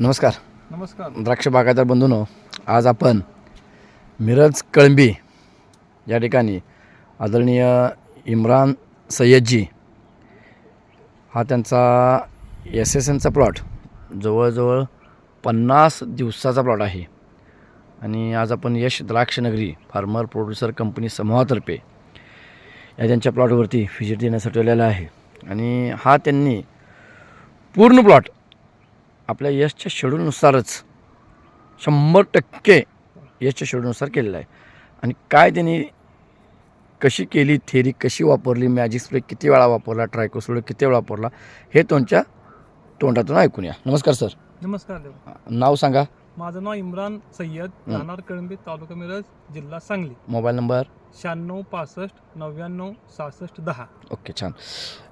नमस्कार. नमस्कार. द्राक्ष बागायतदार बंधूनो आज आपण मिरज कळंबी या ठिकाणी आदरणीय इम्रान सय्यदजी हा त्यांचा एस एस एनचा प्लॉट जवळजवळ पन्नास दिवसाचा प्लॉट आहे. आणि आज आपण Yash Drakshanagari farmer producer company समूहातर्फे या त्यांच्या प्लॉटवरती व्हिजिट देण्यासाठी आलेला आहे. आणि हा त्यांनी पूर्ण प्लॉट आपल्या यशच्या शेड्यूलनुसारच शंभर टक्के यशच्या शेड्यूलनुसार केलेला आहे. आणि काय त्यांनी कशी केली थेरी कशी वापरली मॅजिक स्प्रे किती वेळा वापरला ट्रायकोसोड किती वेळा वापरला हे तुमच्या तोंडातून ऐकून या. नमस्कार सर. नमस्कार देव. नाव सांगा. माझं नाव इम्रान सय्यद. राहणार कळंबी तालुका मिरज जिल्हा सांगली. Mobile number? शहाण्णव पासष्ट नव्याण्णव सहासष्ट दहा. ओके छान.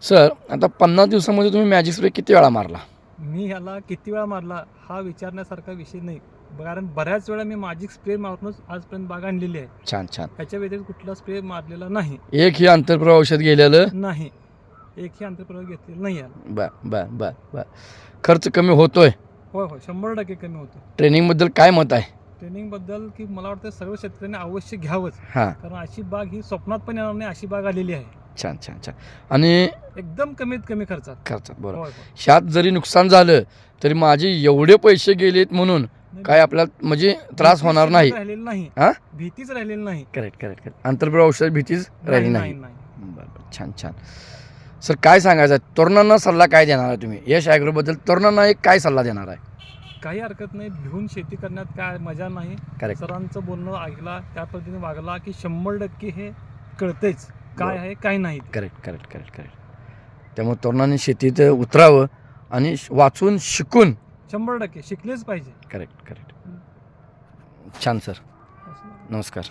सर आता पन्नास दिवसामध्ये तुम्ही मॅजिक स्प्रे किती वेळा मारला? मी ह्याला किती वेळा मारला हा विचारण्यासारखा विषय नाही. कारण बऱ्याच वेळा मी माझी स्प्रे मारूनच आजपर्यंत बाग आणलेली आहे. छान छान. ह्याच्या व्यतिरिक्त कुठला स्प्रे मारलेला नाही. एक ही आंतरप्रवाह औषध गेलेलं? नाही. एकही अंतर्प्रयोग घेतलेला नाही आहे. बर बर बर बर खर्च कमी होतोय. होय होय. शंभर टक्के कमी होतो ट्रेनिंगबद्दल काय मत आहे? ट्रेनिंगबद्दल की मला वाटतं सर्व शेतकऱ्यांनी अवश्य घ्यावंच. हां. कारण अशी बाग ही स्वप्नात पण येणार नाही अशी बाग आलेली आहे. छान छान छान. आणि एकदम कमीत कमी खर्चात. खर्चात बरोबर होय होय. ह्यात जरी नुकसान झालं तरी माझे एवढे पैसे गेलेत म्हणून काय आपल्याला म्हणजे त्रास होणार नाही. राहिलेली नाही. हा? भीतीच राहिलेली नाही. करेक्ट करेक्ट करेक्ट आंतरप्रवाह औषध भीतीच राहिली नाही नाही. बरं बरं छान छान. सर काय सांगायचं आहे? तरुणांना सल्ला काय देणार आहे तुम्ही? यश ॲग्रोबद्दल तरुणांना एक काय सल्ला देणार आहे? काही हरकत नाही. भिवून शेती करण्यात काय मजा नाही. करेक्ट सरांचं बोलणं ऐकला त्या पद्धतीने वागला की शंभर टक्के हे कळतेच काय आहे काय नाही. करेक्ट करेक्ट करेक्ट करेक्ट त्यामुळे तरुणांनी शेतीत उतरावं आणि श- वाचून शिकून. शंभर टक्के शिकलेच पाहिजे. करेक्ट करेक्ट छान सर नमस्कार.